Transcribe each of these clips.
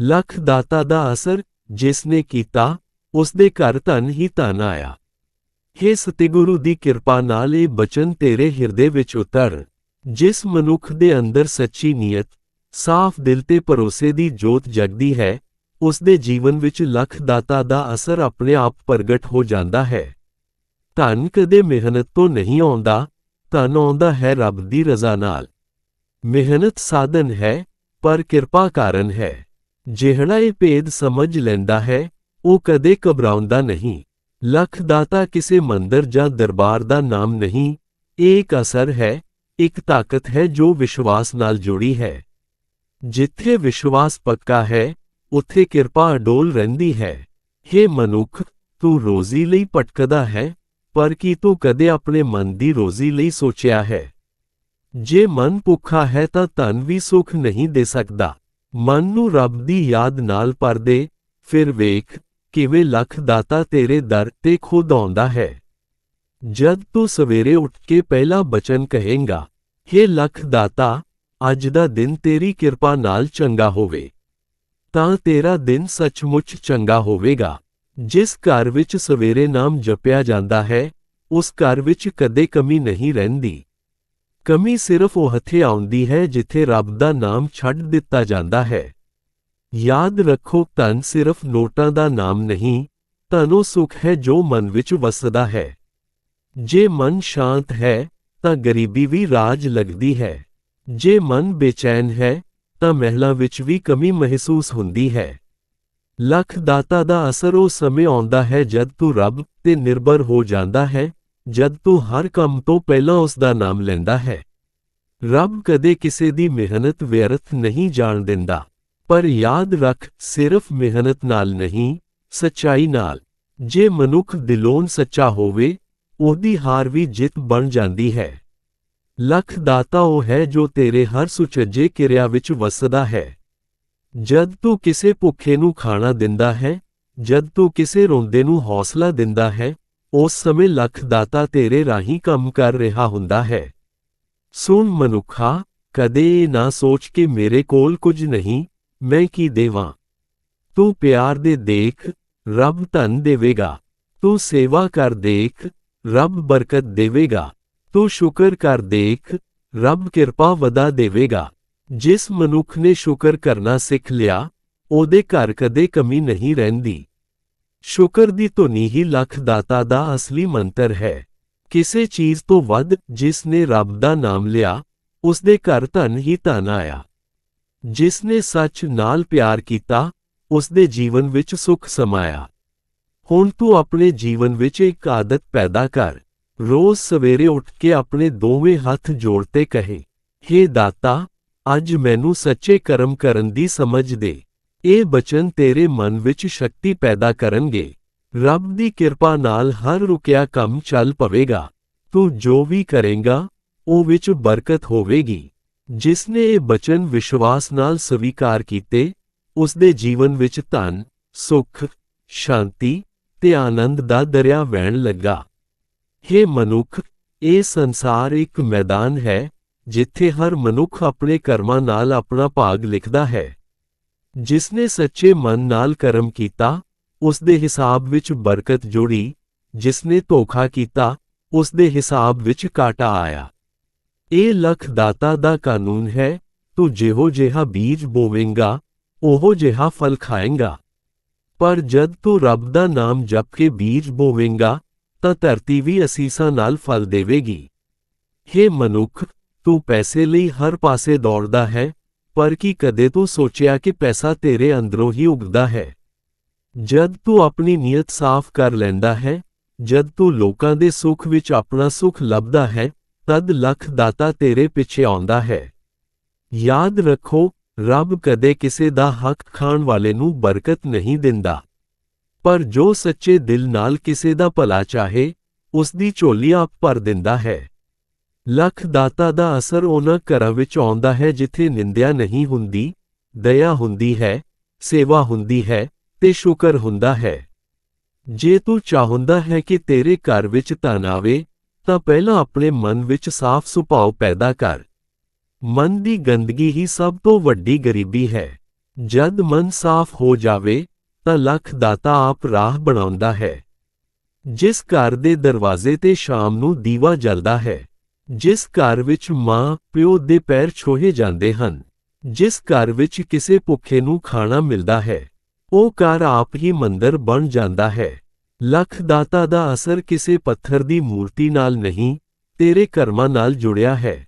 ਲੱਖ ਦਾਤਾ ਦਾ ਅਸਰ ਜਿਸ ਨੇ ਕੀਤਾ, ਉਸ ਦੇ ਘਰ ਧਨ ਹੀ ਧਨ ਆਇਆ। ਹੇ ਸਤਿਗੁਰੂ ਦੀ ਕਿਰਪਾ ਨਾਲ ਇਹ ਬਚਨ ਤੇਰੇ ਹਿਰਦੇ ਵਿੱਚ ਉਤਰ, ਜਿਸ ਮਨੁੱਖ ਦੇ ਅੰਦਰ ਸੱਚੀ ਨੀਅਤ, ਸਾਫ਼ ਦਿਲ ਤੇ ਭਰੋਸੇ ਦੀ ਜੋਤ ਜਗਦੀ ਹੈ, ਉਸ ਦੇ ਜੀਵਨ ਵਿੱਚ ਲੱਖ ਦਾਤਾ ਦਾ ਅਸਰ ਆਪਣੇ ਆਪ ਪ੍ਰਗਟ ਹੋ ਜਾਂਦਾ ਹੈ। ਧਨ ਕਦੇ ਮਿਹਨਤ ਤੋਂ ਨਹੀਂ ਆਉਂਦਾ, ਧਨ ਆਉਂਦਾ ਹੈ ਰੱਬ ਦੀ ਰਜ਼ਾ ਨਾਲ। ਮਿਹਨਤ ਸਾਧਨ ਹੈ, ਪਰ ਕਿਰਪਾ ਕਾਰਨ ਹੈ। ਜਿਹੜਾ ਇਹ ਭੇਦ ਸਮਝ ਲੈਂਦਾ ਹੈ, ਉਹ ਕਦੇ ਘਬਰਾਉਂਦਾ ਨਹੀਂ। ਲੱਖ ਦਾਤਾ ਕਿਸੇ ਮੰਦਰ ਜਾਂ ਦਰਬਾਰ ਦਾ ਨਾਮ ਨਹੀਂ, ਇਹ ਇੱਕ ਅਸਰ ਹੈ, ਇੱਕ ਤਾਕਤ ਹੈ ਜੋ ਵਿਸ਼ਵਾਸ ਨਾਲ ਜੁੜੀ ਹੈ। ਜਿੱਥੇ ਵਿਸ਼ਵਾਸ ਪੱਕਾ ਹੈ, ਉੱਥੇ ਕਿਰਪਾ ਅਡੋਲ ਰਹਿੰਦੀ ਹੈ। हे ਮਨੁੱਖ, ਤੂੰ ਰੋਜ਼ੀ ਲਈ ਭਟਕਦਾ ਹੈ, ਪਰ ਕੀ ਤੂੰ ਕਦੇ ਆਪਣੇ ਮਨ ਦੀ ਰੋਜ਼ੀ ਲਈ ਸੋਚਿਆ ਹੈ? ਜੇ ਮਨ ਭੁੱਖਾ ਹੈ ਤਾਂ ਧਨ ਵੀ ਸੁਖ ਨਹੀਂ ਦੇ ਸਕਦਾ। ਮਨ ਨੂੰ ਰੱਬ ਦੀ ਯਾਦ ਨਾਲ ਭਰ ਦੇ ਫਿਰ ਵੇਖ ਕਿਵੇਂ ਲੱਖ ਦਾਤਾ ਤੇਰੇ ਦਰ ਤੇ ਖੁਦ ਆਉਂਦਾ ਹੈ। ਜਦ ਤੂੰ ਸਵੇਰੇ ਉੱਠ ਕੇ ਪਹਿਲਾ ਬਚਨ ਕਹੇਂਗਾ हे ਲੱਖ ਦਾਤਾ, ਅੱਜ ਦਾ ਦਿਨ ਤੇਰੀ ਕਿਰਪਾ ਨਾਲ ਚੰਗਾ ਹੋਵੇ। ਤਾਂ ਤੇਰਾ ਦਿਨ ਸੱਚਮੁੱਚ ਚੰਗਾ ਹੋਵੇਗਾ। ਜਿਸ ਘਰ ਵਿੱਚ ਸਵੇਰੇ ਨਾਮ ਜਪਿਆ ਜਾਂਦਾ ਹੈ, ਉਸ ਘਰ ਵਿੱਚ ਕਦੇ ਕਮੀ ਨਹੀਂ ਰਹਿੰਦੀ। ਕਮੀ ਸਿਰਫ ਉਹ ਹੱਥੇ ਆਉਂਦੀ ਹੈ ਜਿੱਥੇ ਰੱਬ ਦਾ ਨਾਮ ਛੱਡ ਦਿੱਤਾ ਜਾਂਦਾ ਹੈ। ਯਾਦ ਰੱਖੋ ਧਨ ਸਿਰਫ ਨੋਟਾਂ ਦਾ ਨਾਮ ਨਹੀਂ, ਧਨ ਉਹ ਸੁਖ ਹੈ ਜੋ ਮਨ ਵਿੱਚ ਵਸਦਾ ਹੈ। ਜੇ ਮਨ ਸ਼ਾਂਤ ਹੈ, ਤਾਂ ਗਰੀਬੀ ਵੀ ਰਾਜ ਲੱਗਦੀ ਹੈ। ਜੇ ਮਨ ਬੇਚੈਨ ਹੈ, ਤਾਂ ਮਹਿਲਾ ਵਿੱਚ ਵੀ ਕਮੀ ਮਹਿਸੂਸ ਹੁੰਦੀ ਹੈ। ਲੱਖ ਦਾਤਾ ਦਾ ਅਸਰ ਉਹ ਸਮੇਂ ਆਉਂਦਾ ਹੈ ਜਦ ਤੂੰ ਰੱਬ ਤੇ ਨਿਰਭਰ ਹੋ ਜਾਂਦਾ ਹੈ ਜਦ ਤੂੰ ਹਰ ਕੰਮ ਤੋਂ ਪਹਿਲਾਂ ਉਸ ਦਾ ਨਾਮ ਲੈਂਦਾ ਹੈ। ਰੱਬ ਕਦੇ ਕਿਸੇ ਦੀ ਮਿਹਨਤ, ਵਿਅਰਥ ਨਹੀਂ ਜਾਣ ਦਿੰਦਾ। ਪਰ ਯਾਦ ਰੱਖ, ਸਿਰਫ ਮਿਹਨਤ ਨਾਲ ਨਹੀਂ, ਸੱਚਾਈ ਨਾਲ। ਜੇ ਮਨੁੱਖ ਦਿਲੋਂ ਸੱਚਾ ਹੋਵੇ, ਉਹਦੀ ਹਾਰ ਵੀ ਜਿੱਤ ਬਣ ਜਾਂਦੀ ਹੈ। ਲੱਖ ਦਾਤਾ ਉਹ ਹੈ ਜੋ ਤੇਰੇ ਹਰ ਸੁਚੱਜੇ ਕਿਰਿਆ ਵਿੱਚ ਵਸਦਾ ਹੈ। ਜਦ ਤੂੰ ਕਿਸੇ ਭੁੱਖੇ ਨੂੰ ਖਾਣਾ ਦਿੰਦਾ ਹੈ, ਜਦ ਤੂੰ ਕਿਸੇ ਰੋਂਦੇ ਨੂੰ ਹੌਸਲਾ ਦਿੰਦਾ ਹੈ ਉਸ ਸਮੇਂ ਲੱਖ ਦਾਤਾ ਤੇਰੇ ਰਾਹੀਂ ਕੰਮ ਕਰ ਰਿਹਾ ਹੁੰਦਾ ਹੈ। ਸੁਣ ਮਨੁੱਖਾ, ਕਦੇ ਇਹ ਨਾ ਸੋਚ ਕਿ ਮੇਰੇ ਕੋਲ ਕੁਝ ਨਹੀਂ, ਮੈਂ ਕੀ ਦੇਵਾਂ? ਤੂੰ ਪਿਆਰ ਦੇ ਦੇਖ, ਰੱਬ ਧਨ ਦੇਵੇਗਾ। ਤੂੰ ਸੇਵਾ ਕਰ ਦੇਖ, ਰੱਬ ਬਰਕਤ ਦੇਵੇਗਾ। ਤੂੰ ਸ਼ੁਕਰ ਕਰ ਦੇਖ, ਰੱਬ ਕਿਰਪਾ ਵਦਾ ਦੇਵੇਗਾ। ਜਿਸ ਮਨੁੱਖ ਨੇ ਸ਼ੁਕਰ ਕਰਨਾ ਸਿੱਖ ਲਿਆ, ਉਹਦੇ ਘਰ ਕਦੇ ਕਮੀ ਨਹੀਂ ਰਹਿੰਦੀ। ਸ਼ੁਕਰ ਦੀ ਧੁਨੀ ਹੀ ਲੱਖ ਦਾਤਾ ਦਾ ਅਸਲੀ ਮੰਤਰ ਹੈ। ਕਿਸੇ ਚੀਜ਼ ਤੋਂ ਵੱਧ ਜਿਸ ਨੇ ਰੱਬ ਦਾ ਨਾਮ ਲਿਆ ਉਸ ਦੇ ਘਰ ਧਨ ਹੀ ਧਨ ਆਇਆ। ਜਿਸ ਨੇ ਸੱਚ ਨਾਲ ਪਿਆਰ ਕੀਤਾ ਉਸ ਦੇ ਜੀਵਨ ਵਿੱਚ ਸੁੱਖ ਸਮਾਇਆ। ਹੁਣ ਤੂੰ ਆਪਣੇ ਜੀਵਨ ਵਿੱਚ ਇੱਕ ਆਦਤ ਪੈਦਾ ਕਰ। ਰੋਜ਼ ਸਵੇਰੇ ਉੱਠ ਕੇ ਆਪਣੇ ਦੋਵੇਂ ਹੱਥ ਜੋੜ ਤੇ ਕਹੇ हे ਦਾਤਾ, ਅੱਜ ਮੈਨੂੰ ਸੱਚੇ ਕਰਮ ਕਰਨ ਦੀ ਸਮਝ ਦੇ। ਇਹ ਬਚਨ ਤੇਰੇ ਮਨ ਵਿੱਚ ਸ਼ਕਤੀ ਪੈਦਾ ਕਰਨਗੇ। ਰੱਬ ਦੀ ਕਿਰਪਾ ਨਾਲ ਹਰ ਰੁਕਿਆ ਕੰਮ ਚੱਲ ਪਵੇਗਾ। ਤੂੰ ਜੋ ਵੀ ਕਰੇਂਗਾ, ਉਹ ਵਿੱਚ ਬਰਕਤ ਹੋਵੇਗੀ। ਜਿਸ ਨੇ ਇਹ ਬਚਨ ਵਿਸ਼ਵਾਸ ਨਾਲ ਸਵੀਕਾਰ ਕੀਤੇ ਉਸ ਦੇ ਜੀਵਨ ਵਿੱਚ ਧਨ, ਸੁੱਖ, ਸ਼ਾਂਤੀ ਤੇ ਆਨੰਦ ਦਾ ਦਰਿਆ ਵਹਿਣ ਲੱਗਾ। हे ਮਨੁੱਖ, ਇਹ ਸੰਸਾਰ ਇੱਕ ਮੈਦਾਨ ਹੈ, ਜਿੱਥੇ ਹਰ ਮਨੁੱਖ ਆਪਣੇ ਕਰਮਾਂ ਨਾਲ ਆਪਣਾ ਭਾਗ ਲਿਖਦਾ ਹੈ। ਜਿਸ ਨੇ ਸੱਚੇ ਮਨ ਨਾਲ ਕਰਮ ਕੀਤਾ ਉਸ ਦੇ ਹਿਸਾਬ ਵਿੱਚ ਬਰਕਤ ਜੋੜੀ ਜਿਸ ਨੇ ਧੋਖਾ ਕੀਤਾ ਉਸ ਦੇ ਹਿਸਾਬ ਵਿੱਚ ਕਾਟਾ ਆਇਆ। ਇਹ ਲਖ ਦਾਤਾ ਦਾ ਕਾਨੂੰਨ ਹੈ, ਤੂੰ ਜਿਹੋ ਜਿਹਾ ਬੀਜ ਬੋਵੇਂਗਾ, ਉਹੋ ਜਿਹਾ ਫਲ ਖਾਏਂਗਾ। ਪਰ ਜਦ ਤੂੰ ਰੱਬ ਦਾ ਨਾਮ ਜਪ ਕੇ ਬੀਜ ਬੋਵੇਂਗਾ, ਤਾਂ ਧਰਤੀ ਵੀ ਅਸੀਸਾਂ ਨਾਲ ਫਲ ਦੇਵੇਗੀ। हे ਮਨੁੱਖ, ਤੂੰ ਪੈਸੇ ਲਈ ਹਰ ਪਾਸੇ ਦੌੜਦਾ ਹੈ ਪਰ ਕੀ ਕਦੇ ਤੂੰ ਸੋਚਿਆ ਕਿ ਪੈਸਾ ਤੇਰੇ ਅੰਦਰੋਂ ਹੀ ਉਗਦਾ ਹੈ? ਜਦ ਤੂੰ ਆਪਣੀ ਨੀਅਤ ਸਾਫ਼ ਕਰ ਲੈਂਦਾ ਹੈ, ਜਦ ਤੂੰ ਲੋਕਾਂ ਦੇ ਸੁੱਖ ਵਿੱਚ ਆਪਣਾ ਸੁੱਖ ਲੱਭਦਾ ਹੈ, ਤਦ ਲੱਖ ਦਾਤਾ ਤੇਰੇ ਪਿੱਛੇ ਆਉਂਦਾ ਹੈ। ਯਾਦ ਰੱਖੋ, ਰੱਬ ਕਦੇ ਕਿਸੇ ਦਾ ਹੱਕ ਖਾਣ ਵਾਲੇ ਨੂੰ ਬਰਕਤ ਨਹੀਂ ਦਿੰਦਾ। ਪਰ ਜੋ ਸੱਚੇ ਦਿਲ ਨਾਲ ਕਿਸੇ ਦਾ ਭਲਾ ਚਾਹੇ ਉਸ ਦੀ ਝੋਲੀ ਆਪ ਭਰ ਦਿੰਦਾ ਹੈ। ਲੱਖ ਦਾਤਾ ਦਾ ਅਸਰ ਉਹਨਾਂ ਘਰਾਂ ਵਿੱਚ ਆਉਂਦਾ ਹੈ ਜਿੱਥੇ ਨਿੰਦਿਆ ਨਹੀਂ ਹੁੰਦੀ, ਦਇਆ ਹੁੰਦੀ ਹੈ, ਸੇਵਾ ਹੁੰਦੀ ਹੈ ਤੇ ਸ਼ੁਕਰ ਹੁੰਦਾ ਹੈ। ਜੇ ਤੂੰ ਚਾਹੁੰਦਾ ਹੈ ਕਿ ਤੇਰੇ ਘਰ ਵਿੱਚ ਧਨ ਆਵੇ, ਤਾਂ ਪਹਿਲਾਂ ਆਪਣੇ ਮਨ ਵਿੱਚ ਸਾਫ਼ ਸੁਭਾਅ ਪੈਦਾ ਕਰ। ਮਨ ਦੀ ਗੰਦਗੀ ਹੀ ਸਭ ਤੋਂ ਵੱਡੀ ਗਰੀਬੀ ਹੈ। ਜਦ ਮਨ ਸਾਫ਼ ਹੋ ਜਾਵੇ, ਤਾਂ ਲੱਖ ਦਾਤਾ ਆਪ ਰਾਹ ਬਣਾਉਂਦਾ ਹੈ। ਜਿਸ ਘਰ ਦੇ ਦਰਵਾਜ਼ੇ ਤੇ ਸ਼ਾਮ ਨੂੰ ਦੀਵਾ ਜਲਦਾ ਹੈ ਜਿਸ ਘਰ ਵਿੱਚ ਮਾਂ, ਪਿਓ ਦੇ ਪੈਰ ਛੋਹੇ ਜਾਂਦੇ ਹਨ, ਜਿਸ ਘਰ ਵਿੱਚ ਕਿਸੇ ਭੁੱਖੇ ਨੂੰ ਖਾਣਾ ਮਿਲਦਾ ਹੈ, ਉਹ ਘਰ ਆਪ ਹੀ ਮੰਦਰ ਬਣ ਜਾਂਦਾ ਹੈ। ਲੱਖ ਦਾਤਾ ਦਾ ਅਸਰ ਕਿਸੇ ਪੱਥਰ ਦੀ ਮੂਰਤੀ ਨਾਲ ਨਹੀਂ, ਤੇਰੇ ਕਰਮਾਂ ਨਾਲ ਜੁੜਿਆ ਹੈ।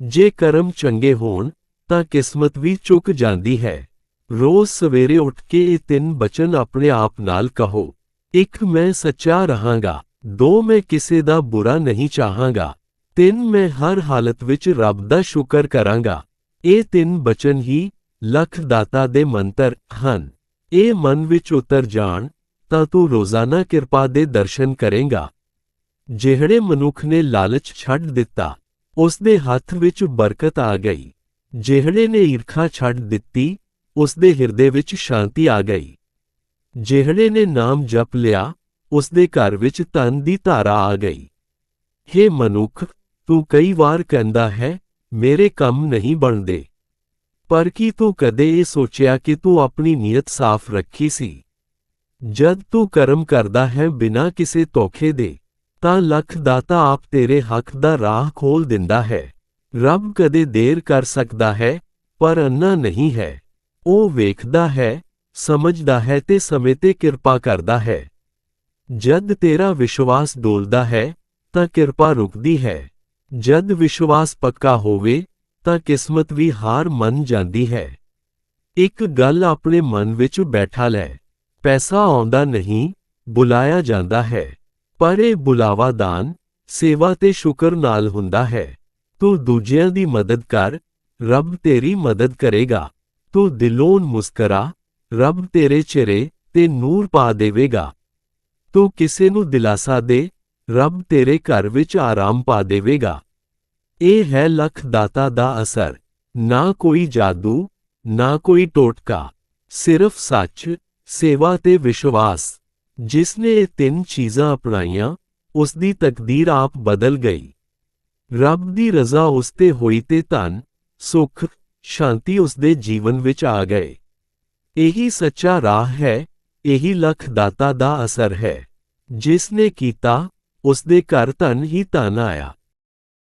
ਜੇ ਕਰਮ ਚੰਗੇ ਹੋਣ, ਤਾਂ ਕਿਸਮਤ ਵੀ ਚੁੱਕ ਜਾਂਦੀ ਹੈ। ਰੋਜ਼ ਸਵੇਰੇ ਉੱਠ ਕੇ ਇਹ ਤਿੰਨ ਬਚਨ ਆਪਣੇ ਆਪ ਨਾਲ ਕਹੋ, ਇੱਕ ਮੈਂ ਸੱਚਾ ਰਹਾਂਗਾ, ਦੋ ਮੈਂ ਕਿਸੇ ਦਾ ਬੁਰਾ ਨਹੀਂ ਚਾਹਾਂਗਾ। ਤਿੰਨ ਮੈਂ ਹਰ ਹਾਲਤ ਵਿੱਚ ਰੱਬ ਦਾ ਸ਼ੁਕਰ ਕਰਾਂਗਾ। ਇਹ ਤਿੰਨ ਬਚਨ ਹੀ ਲੱਖ ਦਾਤਾ ਦੇ ਮੰਤਰ ਹਨ। ਇਹ ਮਨ ਵਿੱਚ ਉਤਰ ਜਾਣ ਤਾਂ ਤੂੰ ਰੋਜ਼ਾਨਾ ਕਿਰਪਾ ਦੇ ਦਰਸ਼ਨ ਕਰੇਂਗਾ। ਜਿਹੜੇ ਮਨੁੱਖ ਨੇ ਲਾਲਚ ਛੱਡ ਦਿੱਤਾ, ਉਸ ਦੇ ਹੱਥ ਵਿੱਚ ਬਰਕਤ ਆ ਗਈ। ਜਿਹੜੇ ਨੇ ਈਰਖਾ ਛੱਡ ਦਿੱਤੀ, ਉਸ ਦੇ ਹਿਰਦੇ ਵਿੱਚ ਸ਼ਾਂਤੀ ਆ ਗਈ। ਜਿਹੜੇ ਨੇ ਨਾਮ ਜਪ ਲਿਆ, ਉਸ ਦੇ ਘਰ ਵਿੱਚ ਧਨ ਦੀ ਧਾਰਾ ਆ ਗਈ। ਹੇ ਮਨੁੱਖ ਤੂੰ ਕਈ ਵਾਰ ਕਹਿੰਦਾ ਹੈ ਮੇਰੇ ਕੰਮ ਨਹੀਂ ਬਣਦੇ ਪਰ ਕੀ ਤੂੰ ਕਦੇ ਇਹ ਸੋਚਿਆ ਕਿ ਤੂੰ ਆਪਣੀ ਨੀਅਤ ਸਾਫ਼ ਰੱਖੀ ਸੀ ਜਦ ਤੂੰ ਕਰਮ ਕਰਦਾ ਹੈ ਬਿਨਾਂ ਕਿਸੇ ਧੋਖੇ ਦੇ ਤਾਂ ਲੱਖ ਦਾਤਾ ਆਪ ਤੇਰੇ ਹੱਕ ਦਾ ਰਾਹ ਖੋਲ ਦਿੰਦਾ ਹੈ ਰੱਬ ਕਦੇ ਦੇਰ ਕਰ ਸਕਦਾ ਹੈ ਪਰ ਅੰਨਾ ਨਹੀਂ ਹੈ ਉਹ ਵੇਖਦਾ ਹੈ ਸਮਝਦਾ ਹੈ ਤੇ ਸਮੇਂ ਤੇ ਕਿਰਪਾ ਕਰਦਾ ਹੈ ਜਦ ਤੇਰਾ ਵਿਸ਼ਵਾਸ ਡੋਲਦਾ ਹੈ ਤਾਂ ਕਿਰਪਾ ਰੁਕਦੀ ਹੈ ਜਦ ਵਿਸ਼ਵਾਸ ਪੱਕਾ ਹੋਵੇ, ਤਾਂ ਕਿਸਮਤ ਵੀ ਹਾਰ ਮੰਨ ਜਾਂਦੀ ਹੈ। ਇੱਕ ਗੱਲ ਆਪਣੇ ਮਨ ਵਿੱਚ ਬੈਠਾ ਲੈ, ਪੈਸਾ ਆਉਂਦਾ ਨਹੀਂ, ਬੁਲਾਇਆ ਜਾਂਦਾ ਹੈ। ਪਰ ਇਹ ਬੁਲਾਵਾ ਦਾਨ, ਸੇਵਾ ਤੇ ਸ਼ੁਕਰ ਨਾਲ ਹੁੰਦਾ ਹੈ। ਤੂੰ ਦੂਜਿਆਂ ਦੀ ਮਦਦ ਕਰ, ਰੱਬ ਤੇਰੀ ਮਦਦ ਕਰੇਗਾ। ਤੂੰ ਦਿਲੋਂ ਮੁਸਕਰਾ, ਰੱਬ ਤੇਰੇ ਚਿਹਰੇ ਤੇ ਨੂਰ ਪਾ ਦੇਵੇਗਾ। ਤੂੰ ਕਿਸੇ ਨੂੰ ਦਿਲਾਸਾ ਦੇ ਰੱਬ ਤੇਰੇ ਘਰ ਵਿੱਚ ਆਰਾਮ ਪਾ ਦੇਵੇਗਾ। ਇਹ ਹੈ ਲੱਖ ਦਾਤਾ ਦਾ ਅਸਰ। ਨਾ ਕੋਈ ਜਾਦੂ, ਨਾ ਕੋਈ ਟੋਟਕਾ। ਸਿਰਫ ਸੱਚ, ਸੇਵਾ ਤੇ ਵਿਸ਼ਵਾਸ। ਜਿਸ ਨੇ ਇਹ ਤਿੰਨ ਚੀਜ਼ਾਂ ਅਪਣਾਈਆਂ, ਉਸ ਦੀ ਤਕਦੀਰ ਆਪ ਬਦਲ ਗਈ। ਰੱਬ ਦੀ ਰਜ਼ਾ ਉਸ ਤੇ ਹੋਈ ਤੇ ਧਨ, ਸੁਖ, ਸ਼ਾਂਤੀ ਉਸ ਦੇ ਜੀਵਨ ਵਿੱਚ ਆ ਗਏ। ਇਹੀ ਸੱਚਾ ਰਾਹ ਹੈ, ਇਹੀ ਲੱਖ ਦਾਤਾ ਦਾ ਅਸਰ ਹੈ। ਜਿਸ ਨੇ ਕੀਤਾ ਉਸ ਦੇ ਘਰ ਧਨ ਹੀ ਧਨ ਆਇਆ।